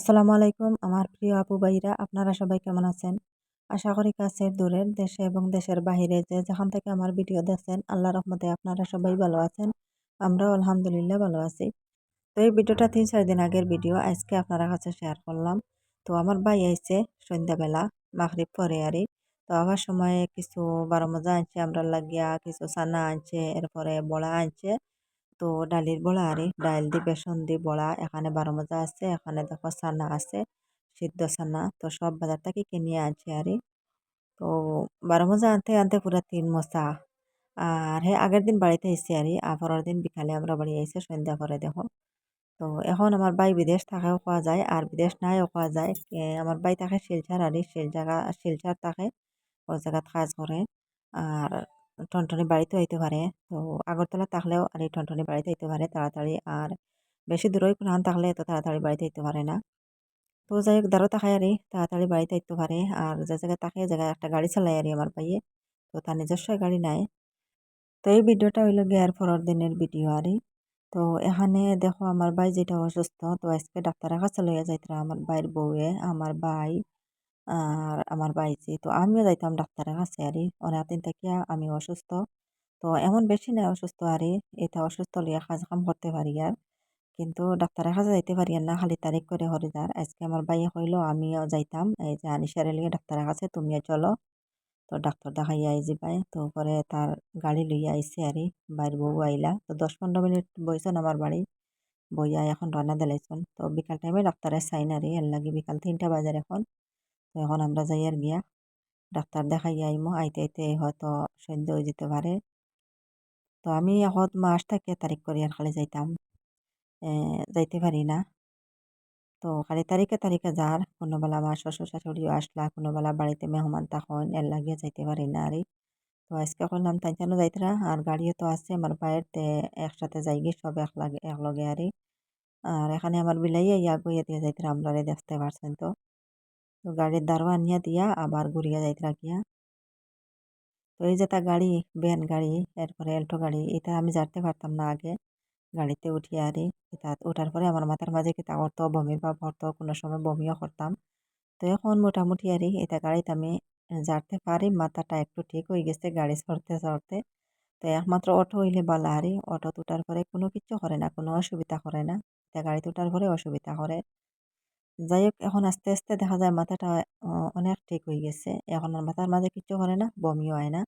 আসসালামু আলাইকুম, আমার প্রিয় আপু ভাইরা, আপনারা সবাই কেমন আছেন? আশা করি কাছের দূরের দেশে এবং দেশের বাহিরে যে যেখান থেকে আমার ভিডিও দেখছেন আল্লাহ রহমতে আপনারা সবাই ভালো আছেন, আমরাও আলহামদুলিল্লাহ ভালো আছি। তো এই ভিডিওটা তিন চার দিন আগের ভিডিও, আজকে আপনারা কাছে শেয়ার করলাম। তো আমার ভাই আইছে সন্ধ্যাবেলা, মাগরিব পরে আরই তো আবার সময়ে কিছু বারো মজা আনছে আমরা লাগিয়া কিছু সানা আনছে, এরপরে বড়া আনছে। তো ডালির বড়া আরে। ডাল দি, বেসন দি, বড়া, এখানে বারো মজা আছে, এখানে দেখো সানা আছে, সিদ্ধ সানা তো সব বাজার থেকে কিনে আনছে আরে। তো বারো মজা আনতে আনতে পুরা তিন মশা আর হ্যাঁ আগের দিন বাড়িতে এসেছি আরে, আর পরের দিন বিকালে আমরা বাড়ি আইসে সন্ধ্যা করে দেখো। তো এখন আমার বাই বিদেশ থাকেও খাওয়া যায়, আর বিদেশ নাইও খাওয়া যায়। আমার বাই থাকে শিলচার আরে শিল জায়গা শিলচার থাকে, ওই জায়গাত কাজ করে। আর টনটনি বাড়িতে হইতে পারে। তো আগরতলা থাকলেও আর এই টনটনি বাড়িতে হইতে পারে তাড়াতাড়ি। আর বেশি দূরই কোরআন থাকলে এত তাড়াতাড়ি বাড়িতে হইতে পারে না। তো যাই হোক দাঁড়ো তাকায় আর তাড়াতাড়ি বাড়িতে হইতে পারে। আর যে জায়গায় তাকে জায়গায় একটা গাড়ি চালায় আর আমার পাইয়ে তো তার নিজস্ব গাড়ি নাই। তো এই ভিডিওটা হইল গিয়ার পরের দিনের ভিডিও আরই তো এখানে দেখো আমার ভাই যেটা অসুস্থ, তো আজকে ডাক্তারের কাছে লইয়া যাইতরা আমার ভাইয়ের বউয়ে, আমার ভাই। আর আমার বাইজি তো আমিও যাইতাম ডাক্তারের কাছে আরে অনেকদিন থেকে আমি অসুস্থ। তো এমন বেশি না অসুস্থ আরে এটা অসুস্থ লইয়া কাজ কাম করতে পারি আর। কিন্তু ডাক্তারের কাছে যাইতে পারি না, খালি তারিখ করে হরে যার। আজকে আমার বাইয়ে কইলো, আমিও যাইতাম। এই যে আনিসারে লিগে ডাক্তারের কাছে, তুমিও চলো। তো ডাক্তার দেখাইয়া আইজি পাই তো পরে তার গাড়ি লইয়া আইসে আরে, বাইর বউ আইলা। তো দশ পনেরো মিনিট বইছেন আমার বাড়ি। বইয়া এখন রান্না দিলাইছেন। তো বিকাল টাইমে ডাক্তারের সাইন আরে, এর লাগে বিকাল তিনটা বাজার এখন। তো এখন আমরা যাই আর গিয়া ডাক্তার দেখাই আইমো, আইতে আইতে হয়তো সহ্য হয়ে যেতে পারে। তো আমি এখন মাস থেকে তারিখ করি আর খালি যাইতাম। যাইতে পারি না। তো খালি তারিখে তারিখে যার, কোনোবেলা আমার শ্বশুর শাশুড়িও আসলা, কোনোবেলা বাড়িতে মেহমান তখন এর লাগিয়ে যাইতে পারি না আর। তো আজকে করলাম তাই জন্য যাইতে না, আর গাড়িও তো আছে আমার বাইরের একসাথে যাই গিয়ে সব এক লাগে একলগে আর। আর এখানে আমার বিলাইয়া ইয়া গইয়া দিয়ে যাইতে আমরা দেখতে পারছেন তো। তো গাড়ির দারোয়া আনিয়া দিয়া আবার ঘুরিয়া যাইতে রাখিয়া তো এই যে তা গাড়ি, ভ্যান গাড়ি, এরপরে এল্টো গাড়ি, এটা আমি জানতে পারতাম না আগে। গাড়িতে উঠি আরে, এটা ওঠার পরে আমার মাথার মাঝে কি তা করতো বমি বা ভরতো কোনো সময় বমিও করতাম। তো এখন মোটামুটি আরে, এটা গাড়িতে আমি জানতে পারি, মাথাটা একটু ঠিক হয়ে গেছে গাড়ি চড়তে চড়তে তো একমাত্র অটো হইলে বালা আরে, অটো উঠার পরে কোনো কিছু করে না, কোনো অসুবিধা করে না। এটা গাড়িতে উঠার পরে অসুবিধা করে। যাই হোক এখন আস্তে আস্তে দেখা যায় মাথাটা অনেক ঠিক হয়ে গেছে। এখন আর মাথার মাঝে কিছু করে না, বমিও হয় না।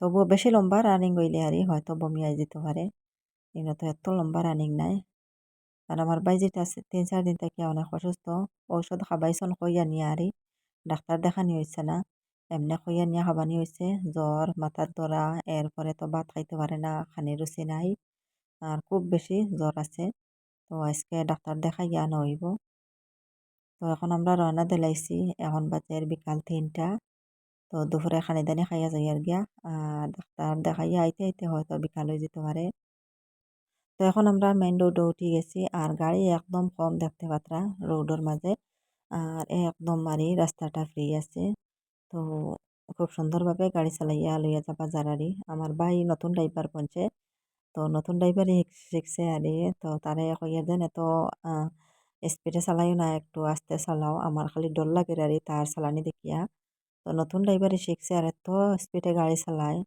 তবুও বেশি লম্বা রানিং হইলে আরই হয়তো বমি আই যেতে পারে। কিন্তু তো এত লম্বা রানিং নাই। আর আমার ভাই যেটা আছে, তিন, চার দিন থেকে অনেক অসুস্থ। ঔষধ খাবাইছন কইয়া নিয়ে আরই। ডাক্তার দেখানি হয়েছে না। এমনি কইয়া নিয়ে খাবানি হয়েছে জ্বর, মাথার দরা এরপরে তো ভাত খাইতে পারে না খানি রুচি নাই। আর খুব বেশি জ্বর আছে। তো আজকে ডাক্তার দেখাই আনা হইব। তো এখন আমরা রওনা দিলাইছি, এখন বাজে বিকাল তিনটা। তো দুপুরে খানি দানি খাইয়া যাই আর গিয়া। আর ডাক্তার দেখাইয়া আইতে আইতে হয়তো বিকাল হয়ে যেতে পারে তো এখন আমরা মেন রোডে উঠে গেছি আর গাড়ি একদম কম দেখতে পাত্রা রোডের মাঝে আর একদম মারি রাস্তাটা ফ্রি আছে। তো খুব সুন্দরভাবে গাড়ি চালাইয়া লইয়া যাবা যারারি আমার ভাই নতুন ড্রাইভার পৌঁছে তো নতুন ড্রাইভারই শিখছে আর তো তারে কইয়া দেন এত স্পিডে চালাইও না, একটু আস্তে চালাও। আমার খালি ডর লাগে আর তার চালানি দেখিয়া। তো নতুন ড্রাইভারই শিখছে, আর এত স্পিডে গাড়ি চালায়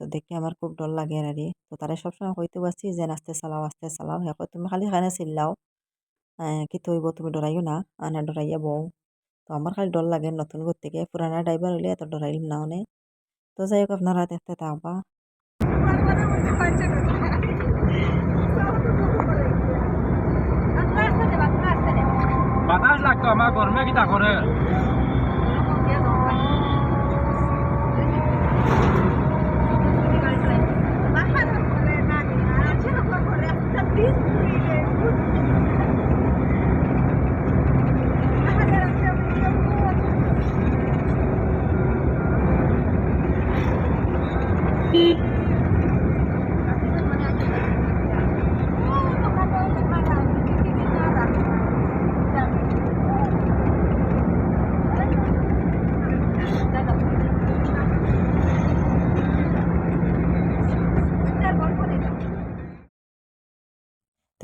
তো দেখি আমার খুব ডর লাগে আর। তো তারা সবসময় কইতে পারছি যে, আস্তে চালাও আস্তে চালাও। হ্যাঁ তুমি খালি খানে চিল্লাও। কি তৈব, তুমি ডরাইও না, আনা ডরাইয়া বউ। তো আমার খালি ডর লাগে নতুন ঘর থেকে। পুরানা ড্রাইভার হইলে এত ডরাইলাম না অনেক। তো যাই হোক, আপনারা দেখতে থাকবা। বাতাস লাগতো কিটা গরমে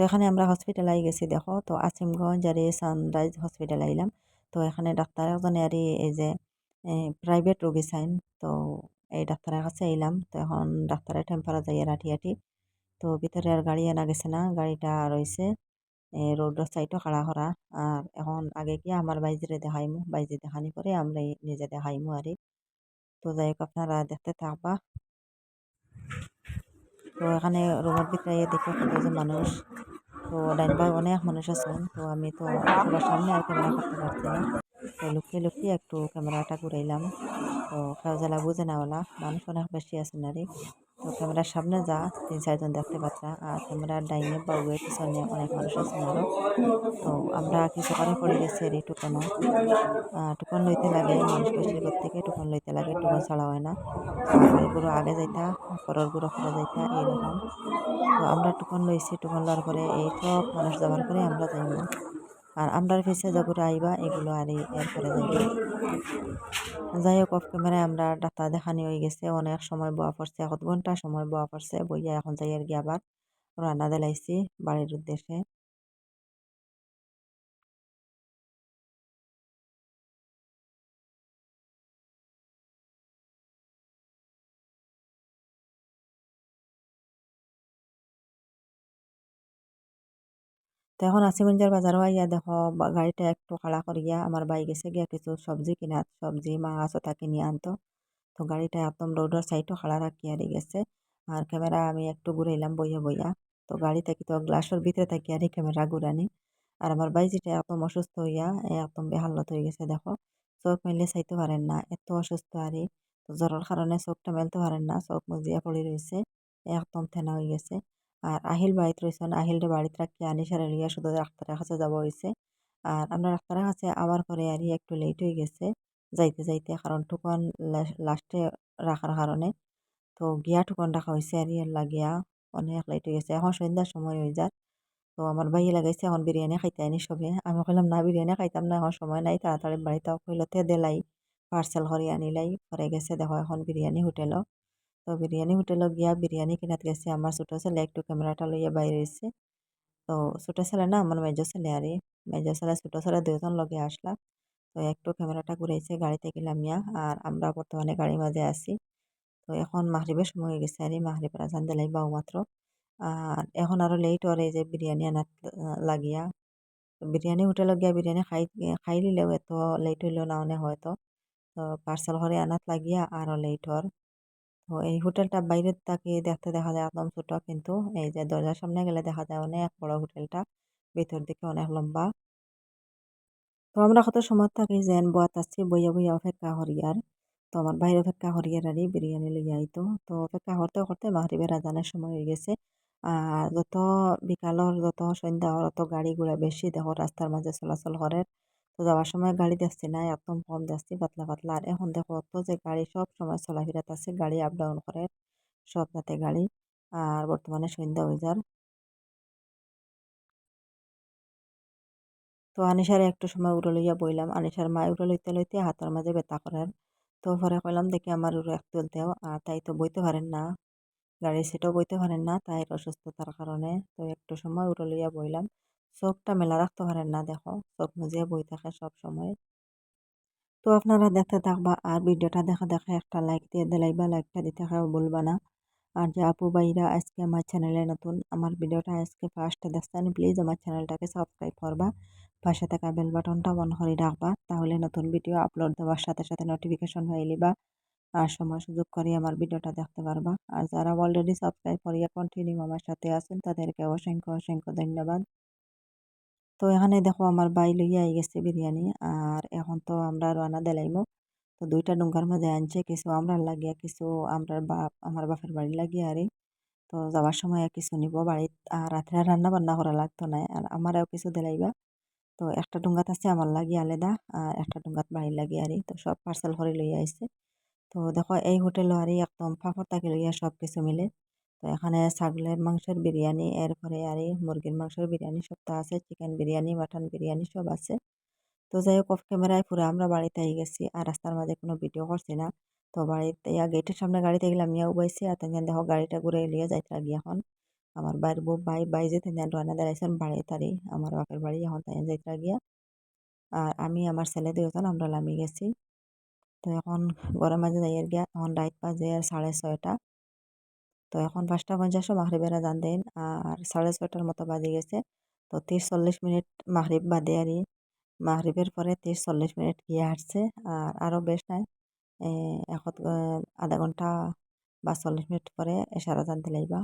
এখানে আমরা হসপিটাল গেছি, দেখো। তো আসিমগঞ্জ আর সানরাইজ হসপিটাল আইলাম। তো এখানে ডাক্তার একজনে আর এই যে প্রাইভেট রোগী চাইন তো এই ডাক্তারের কাছে এলাম তো এখন ডাক্তারের টেম্পারা যাই হাঁটি হাঁটি তো ভিতরে আর গাড়ি আনা গেছে না। গাড়িটা রয়েছে। রোডের সাইডও খাড়া করা। আর এখন আগে গিয়ে আমার বাইজিরে দেখাইমু? বাইজি দেখানি করে আমরা নিজে দেখাইমু আর তো যাই হোক, আপনারা দেখতে থাকবা। তো এখানে রুমের ভিতরে দেখে যে মানুষ তো ডাইনবার অনেক মানুষ আছেন, তো আমি তো সবার সামনে আর ক্যামেরা করতে পারছি না। তো লুকিয়ে লুকিয়ে একটু ক্যামেরাটা ঘুরাইলাম। তো জ্বালা বুঝে না ওলা মানুষ অনেক বেশি আছেন আর তো ক্যামেরার সামনে যা, তিন চারজন দেখতে পাচ্ছা। আর ক্যামেরার ডাইনে বা উয়ের পিছনে অনেক মানুষ আছেন আরও তো আমরা কিছু করে পড়ে গেছি এই টুকনো টুকন লইতে লাগে, মানুষ বেশি থেকে টুকন লইতে লাগে, টুকন ছাড়া হয় না। গুরু আগে যাইতা, পরের গুরু পরে যাইতা, এইরকম। তো আমরা টুকন লইছি, টুকন লওয়ার পরে এই সব মানুষ যাবার পরে আমরা যাইব আর আমরার পিছিয়ে যাগুলো আইবা, এগুলো আর এরপরে যাইব যাই হোক অফ ক্যামেরায় আমরা ডাক্তার দেখানি হয়ে গেছে। অনেক সময় বোয়া পড়ছে এক ঘণ্টা সময় বোয়া পড়ছে বইয়া এখন যাই আর কি আবার রান্না দিলাইছি বাড়ির উদ্দেশ্যে। এখন আসিগঞ্জের বাজারও, আইয়া দেখো গাড়িটা একটু খাড়া করিয়া আমার বাই গেছে গিয়া কিছু সবজি কিনা, সবজি, মাছ ওটা কিনে আনতো। তো গাড়িটা একদম রোডের সাইডও খাড়া রাখিয়া দিয়ে গেছে। আর ক্যামেরা আমি একটু ঘুরাইলাম বইয়া বইয়া। তো গাড়ি থাকি তো গ্লাসের ভিতরে থাকি আর ক্যামেরা ঘুরানি আর আমার বাই যেটা একদম অসুস্থ হইয়া একদম বেহালত হয়ে গেছে, দেখো। চোখ মেলে চাইতে পারেন না, এত অসুস্থ আরে। জ্বরের কারণে চোখটা মেলতে পারেন না, চোখ মজিয়া পড়ে রয়েছে একদম থেনা হয়ে গেছে। আর আহিল বাড়িতে রয়েছেন আহিলটা বাড়িতে রাখি আনিসারে লিয়া শুধু ডাক্তারের কাছে যাব হয়েছে। আর আমরা ডাক্তারের কাছে আবার পরে আর একটু লেট হয়ে গেছে, যাইতে যাইতে, কারণ টুকন লাস্টে রাখার কারণে। তো গিয়া টুকন রাখা হয়েছে আর ইয়ার লাগিয়া, অনেক লেট হয়ে গেছে। এখন সন্ধ্যার সময় হয়ে যায় তো আমার ভাইয়ে লাগাইছে, এখন বিরিয়ানি খাইতে আনি সবে। আমি কইলাম, না, বিরিয়ানি খাইতাম না, এখন সময় নাই, তাড়াতাড়ি বাড়িতে কইলতে দেলাই পার্সেল করে আনিলাই। পরে গেছে, দেখো, এখন বিরিয়ানি হোটেলও। তো বিরিয়ানি হোটেলে গিয়া বিরিয়ানি কিনাত গেছে আমার ছোটো ছেলে একটু ক্যামেরাটা লইয়া বাইরে এসে তো ছোটো ছেলে না আমার মেজো ছেলে আরে মেজো ছেলে ছোটো ছেলে দুজন লগে আসলা তো একটু ক্যামেরাটা ঘুরাইছে গাড়িতে গেলাম ইয়া আর আমরা বর্তমানে গাড়ির মাঝে আছি তো এখন মাহরিবের সময় হয়ে গেছে আরে মাহরিবের আজান দিলাই বাউ মাত্র আর এখন আরও লেট ওরে যে বিরিয়ানি আনাত লাগিয়া বিরিয়ানি হোটেলে গিয়া বিরিয়ানি খাই খাই নিলেও এত লেট হইলেও না অনেক হয়তো তো পার্সেল করে আনাত লাগিয়া আরও লেট হর তো এই হোটেলটা বাইরের থেকে দেখতে দেখা যায় একদম ছোট কিন্তু এই যে দরজার সামনে গেলে দেখা যায় অনেক বড় হোটেলটা। ভিতর দিকে অনেক লম্বা। তো আমরা কত সময় থাকি যেন বয়াত আসছি বইয়া বইয়া অপেক্ষা হরিয়ার তো আমার বাইরে অপেক্ষা হরিয়ার আর বিরিয়ানি লইয়া আইতো তো। অপেক্ষা করতে করতে মাহরিবের আজানের সময় হয়ে গেছে। আর যত বিকালর যত সন্ধ্যা হওয়ার অত গাড়ি ঘোড়া বেশি দেখো রাস্তার মাঝে চলাচল করে তো যাওয়ার সময় গাড়ি দেখছি না, একদম কম দেখছি পাতলা পাতলা। আর এখন দেখো অত যে গাড়ি, সব সময় চলাফেরাত আছে, গাড়ি আপ ডাউন করে, সব যাতে গাড়ি। আর বর্তমানে সন্ধ্যা যার তো আনিসার একটু সময় উড়ে লইয়া বইলাম। আনিসার মা উড়ে লইতে লইতে হাতের মাঝে ব্যথা করেন তো পরে কইলাম, দেখি আমার উড়ে এক তুলতেও আর তাই তো বইতে পারেন না। গাড়ির সিটও বইতে পারেন না, তাই অসুস্থতার কারণে। তো একটু সময় উড়ে লইয়া বইলাম। চোখটা মেলা রাখতে পারেন না, দেখো। চোখ মুজিয়ে বই থাকে সব সময়। তো আপনারা দেখতে থাকবা আর ভিডিওটা দেখা দেখা একটা লাইক দিয়ে দিলাইবা লাইকটা দিতে বলবা না। আর যে আপু ভাইরা আজকে আমার চ্যানেলে নতুন, আমার ভিডিওটা আজকে ফার্স্টে দেখছেন প্লিজ আমার চ্যানেলটাকে সাবস্ক্রাইব করবা। পাশে থাকা বেল বাটনটা অন করে রাখবা, তাহলে নতুন ভিডিও আপলোড দেওয়ার সাথে সাথে নোটিফিকেশন হয়ে নিবা। আর সময় সুযোগ করে আমার ভিডিওটা দেখতে পারবা। আর যারা অলরেডি সাবস্ক্রাইব করিয়া কন্টিনিউ আমার সাথে আছেন, তাদেরকে অসংখ্য অসংখ্য ধন্যবাদ। তো এখানে দেখো আমার বাই লইয়া আই গেছে বিরিয়ানি, আর এখন তো আমরা রানা দিলাইমো। তো দুইটা ডুঙ্গার মাঝে আনছে, কিছু আমরা লাগিয়া, কিছু আমরা বাপ, আমার বাপের বাড়ি লাগিয়া আরে। তো যাওয়ার সময় কিছু নিব বাড়িত, আর রাত্রে রান্না বান্না করা লাগতো না, আর আমারও কিছু দিলাইবা। তো একটা ডুঙ্গাত আছে আমার লাগি আলাদা, আর একটা ডুঙ্গাত বাড়ি লাগি আরে, তো সব পার্সেল করে লইয়া আইছে। তো দেখো এই হোটেলও আর একদম ফাঁকর তাকে লইয়া সব কিছু মিলে। তো এখানে ছাগলের মাংসের বিরিয়ানি, এরপরে আর এই মুরগির মাংসের বিরিয়ানি সবটা আছে চিকেন বিরিয়ানি মাটন বিরিয়ানি সব আছে। তো যাই হোক অফ ক্যামেরায় পুরো আমরা বাড়িতে গেছি আর রাস্তার মাঝে কোনো ভিডিও করছি না। তো বাড়িতে, ইয়া গেটের সামনে গাড়িতে গেলাম, ইয়া উবাইছি আর তেমন দেখো গাড়িটা ঘুরে লিয়ে যাইতে লাগি এখন। আমার বাইর বউ বাই বাই যে তিনি রান্না দাঁড়াইছেন বাড়ি তারি, আমার বাপের বাড়ি এখন তাই যাইতে গিয়া আর আমি, আমার ছেলে দুজন আমরা লামি গেছি। তো এখন ঘরের মাঝে যাইয়ের গিয়া, এখন রাত বাজে আর সাড়ে ছয়টা। তো এখন পাঁচটা পঞ্চাশও মাহরিবেরা যান দেন। আর সাড়ে ছয়টার মতো বাজে গেছে। তো তিরিশ চল্লিশ মিনিট মাহরিব বাদে আর মাহরিবের পরে তিরিশ চল্লিশ মিনিট গিয়ে আসছে আর আরও বেশ নাই। এখন আধা ঘণ্টা বা চল্লিশ মিনিট পরে এশারা জানতে লাইবা।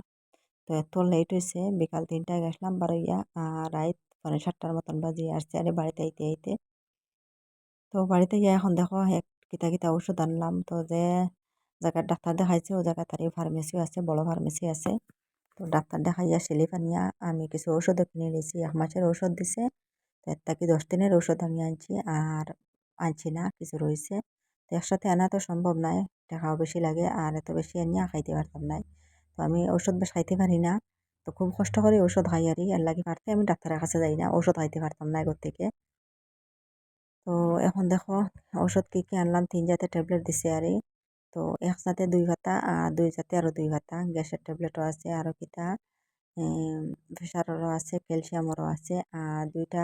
তো এত লেট হয়েছে বিকাল তিনটায় গেছিলাম বারোইয়া আর রাত পরে সাতটার মতন বাজিয়ে আসছে আরে বাড়িতে আইতে আইতে। তো বাড়িতে গিয়ে এখন দেখো এক কিতা কিতা ওষুধ আনলাম। তো যে জায়গার ডাক্তার দেখাইছে, ও জায়গাটারই ফার্মেসিও আছে, বড় ফার্মেসি আছে। তো ডাক্তার দেখাইয়া সিলিপ আনিয়া আমি কিছু ওষুধও কিনে নিয়েছি, এক মাসের ওষুধ দিছে। এর থাকি দশ দিনের ওষুধ আমি আনছি, আর আনছি না, কিছু রয়েছে। তো একসাথে আনা তো সম্ভব নয় টাকাও বেশি লাগে, আর এত বেশি আনিয়া খাইতে পারতাম নাই। তো আমি ওষুধ বেশ খাইতে পারি না, তো খুব কষ্ট করে ওষুধ আরই আর লাগি পারতে আমি ডাক্তারের কাছে যাই না ওষুধ খাইতে পারতাম না এগোর থেকে। তো এখন দেখো ওষুধ কী কী আনলাম, তিন জাতের ট্যাবলেট দিছে আরই তো একসাথে দুই ভাতা আর দুই জাতে আরও দুই ভাতা। গ্যাসের ট্যাবলেটও আছে আরও কিতা। প্রেশারেরও আছে ক্যালসিয়ামেরও আছে, আর দুইটা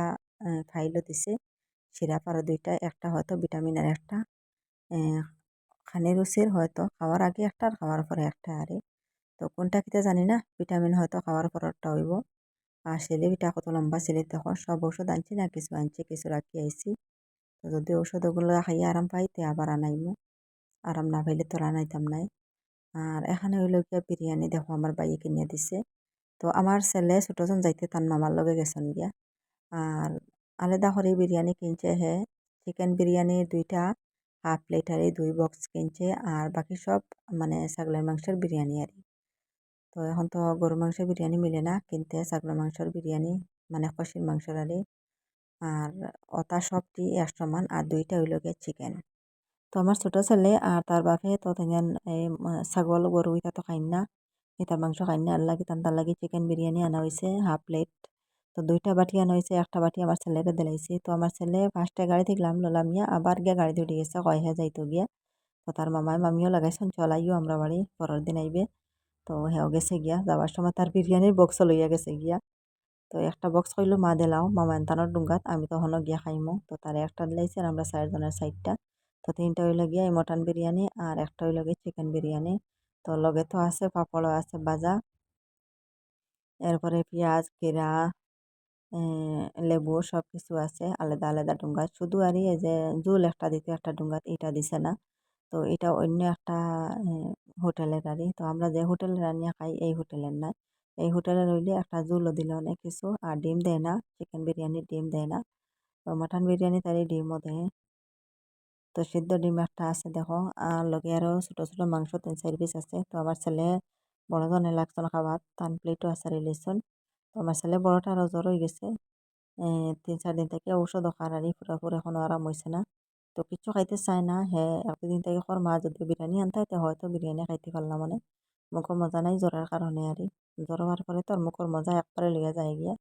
ফাইলও দিছে। সিরাপ আরও দুইটা, একটা হয়তো ভিটামিনের একটা। খানি রুচির হয়তো খাওয়ার আগে একটা আর খাওয়ার পরে একটা আরে। তো কোনটা কিতা জানি না, ভিটামিন হয়তো খাওয়ার পরটা হইব। আর সিলিপিটা কত লম্বা সিলিপ দেখো সব ওষুধ আনছি না, কিছু আনছি, কিছু রাখি আইছি। তো যদি ওষুধ ওগুলো খাইয়ে আরাম পাইতে আবার আনাইমু। আরাম না পাইলে তো রানাইতাম নাই। আর এখানে হইল গিয়া বিরিয়ানি, দেখো আমার বাইয়ে কিনে দিছে। তো আমার ছেলে ছোটজন যাইতে তার মামার লগে গেছেন গিয়া। আর আলাদা করে বিরিয়ানি কিনছে হে। চিকেন বিরিয়ানি দুইটা, হাফ প্লেট প্লেটারে দুই বক্স কিনছে। আর বাকি সব মানে ছাগলের মাংসের বিরিয়ানি আর তো এখন তো গরু মাংসের বিরিয়ানি মিলে না, কিনতে ছাগলের মাংসের বিরিয়ানি মানে খসির মাংসের আরে আর ওটা সবটি এক সমান আর দুইটা হইল গিয়ে চিকেন। তো আমার ছোটো ছেলে আর তার বাপে তো এই ছাগল গরু এটা তো খাইন না এটার মাংস খাইন না আর লাগে তার লাগে চিকেন বিরিয়ানি আনা হয়েছে হাফ প্লেট তো দুইটা বাটি আনা হয়েছে একটা বাটি আমার ছেলেরে দিলাইছি তো আমার ছেলে ফার্স্টে গাড়ি দেখলাম লোলাম ইয়া আবার গিয়া গাড়ি উঠে গেছে কয় হ্যাঁ যাইতো গিয়া তো তার মামায় মামিও লাগাইছেন চলাইও আমরা বাড়ি পরের দিন আইবে তো হ্যাঁ গেছে গিয়া যাওয়ার সময় তার বিরিয়ানির বক্স লইয়া গেছে গিয়া তো একটা বক্স কইলো মা দিলাও মামা এনতানোর ডুঙ্গাত আমি তখনও গিয়া খাইমো তো তারে একটা দিলাইছে আর আমরা চারজনের সাইডটা তো তিনটা হইল গিয়া এই মটন বিরিয়ানি আর একটা হইল গিয়ে চিকেন বিরিয়ানি। তো লগে তো আছে, পাপড়ও আছে বাজা এরপরে পেঁয়াজ, কেরা লেবু সব কিছু আছে, আলাদা আলাদা ডুঙ্গা শুধু আর এই যে জুল একটা দিতে একটা ডুঙ্গাত এটা দিছে না। তো এটা অন্য একটা হোটেলের আরই তো আমরা যে হোটেলের রান্না খাই, এই হোটেলের না। এই হোটেলে রইলে একটা জুলও দিলে অনেক কিছু। আর ডিম দেয় না চিকেন বিরিয়ানির ডিম দেয় না। তো মাটন বিরিয়ানি তারই ডিমও দেয়। তো সিদ্ধ ডিম একটা আছে দেখো। আর লগে আরও ছোটো ছোটো মাংস, তিন চার আছে। তো আমার ছেলে বড়জনে লাগছে খাবার। তান প্লেটও আছে রিলেশন। তো আমার ছেলে বড়টা আরও জ্বর হয়ে গেছে। তিন চার দিন থেকে ঔষধও খারানি পুরাপুরি এখনও আরাম হয়েছে না। তো কিছু খাইতে চায় না। হ্যাঁ এতদিন থেকে ওর মা যদি বিরিয়ানি আনতে হয়তো বিরিয়ানি খাইতে পারলাম মানে। মুখর মজা নাই জ্বরের কারণে আর জ্বর হওয়ার পরে তো মুখর মজা একবারে লেগে যায় গিয়া।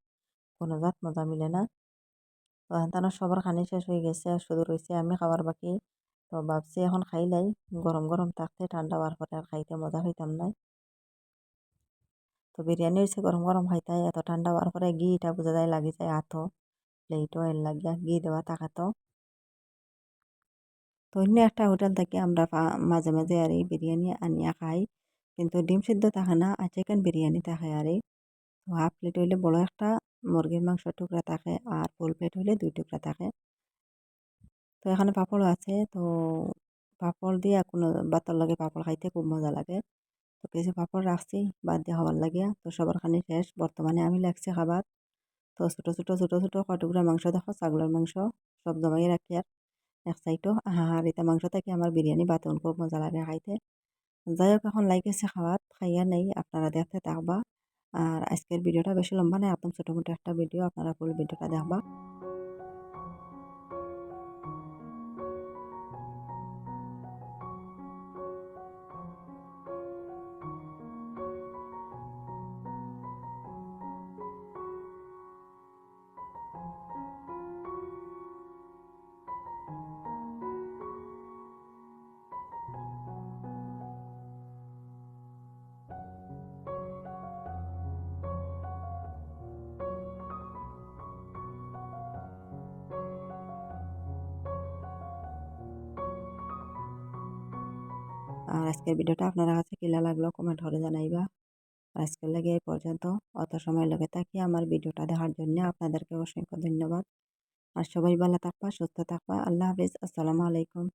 কোনো জাত মজা মিলে না। তো হেন সবার খানি শেষ হয়ে গেছে শুধু রয়েছে আমি খাবার বাকি। তো ভাবছি এখন খাই খাইলাই গরম গরম থাকতে ঠান্ডা হওয়ার পরে আর খাইতে মজা হইতাম না। তো বিরিয়ানি হয়েছে গরম গরম খাইতে, এত ঠান্ডা হওয়ার পরে ঘি এটা বোঝা যায় লাগি যায় আতো প্লেটও এর লাগিয়া ঘি দেওয়া তাকাতো তো। অন্য একটা হোটেল থেকে আমরা মাঝে মাঝে আর এই বিরিয়ানি আনিয়া খাই, কিন্তু ডিম সিদ্ধ থাকে না, আর চিকেন বিরিয়ানি থাকে আর। তো হাফ প্লেট হইলে বড় একটা মুরগির মাংস টুকরা থাকে আর ফুল প্লেট হলে দুই টুকরা থাকে। তো এখানে পাঁপড়ও আছে। তো পাঁপড় দিয়ে কোনো বাতার লাগে পাঁপড় খাইতে খুব মজা লাগে। তো কিছু পাঁপড় রাখছি, বাদ দিয়ে খাবার লাগিয়া তো সবার খানি শেষ। বর্তমানে আমি লাগছে খাবার। তো ছোটো ছোটো ছোটো ছোটো কটুকরা মাংস দেখো? ছাগলের মাংস, সব জমাই রাখি আর এক সাইডও। আর এটা মাংস থেকে আমার বিরিয়ানি বাতন খুব মজা লাগে খাইতে। যাই হোক, এখন লাইকেছে খাওয়াত খাইয়া নেই। আপনারা দেখতে থাকবা। আর আজকের ভিডিওটা বেশি লম্বা নেই একদম ছোটো মোটো একটা ভিডিও, আপনারা ফুল ভিডিওটা দেখবা। আর আজকের ভিডিওটা আপনারা কাছে কিলা লাগল কমেন্ট করে জানাইবা। আজকের লাগে এই পর্যন্ত। অত সময় লাগে থাকি আমার ভিডিওটা দেখার জন্য আপনাদেরকে অসংখ্য ধন্যবাদ। আর সবাই ভালো থাকবা, সুস্থ থাকবা। আল্লাহ হাফিজ। আসসালামু আলাইকুম।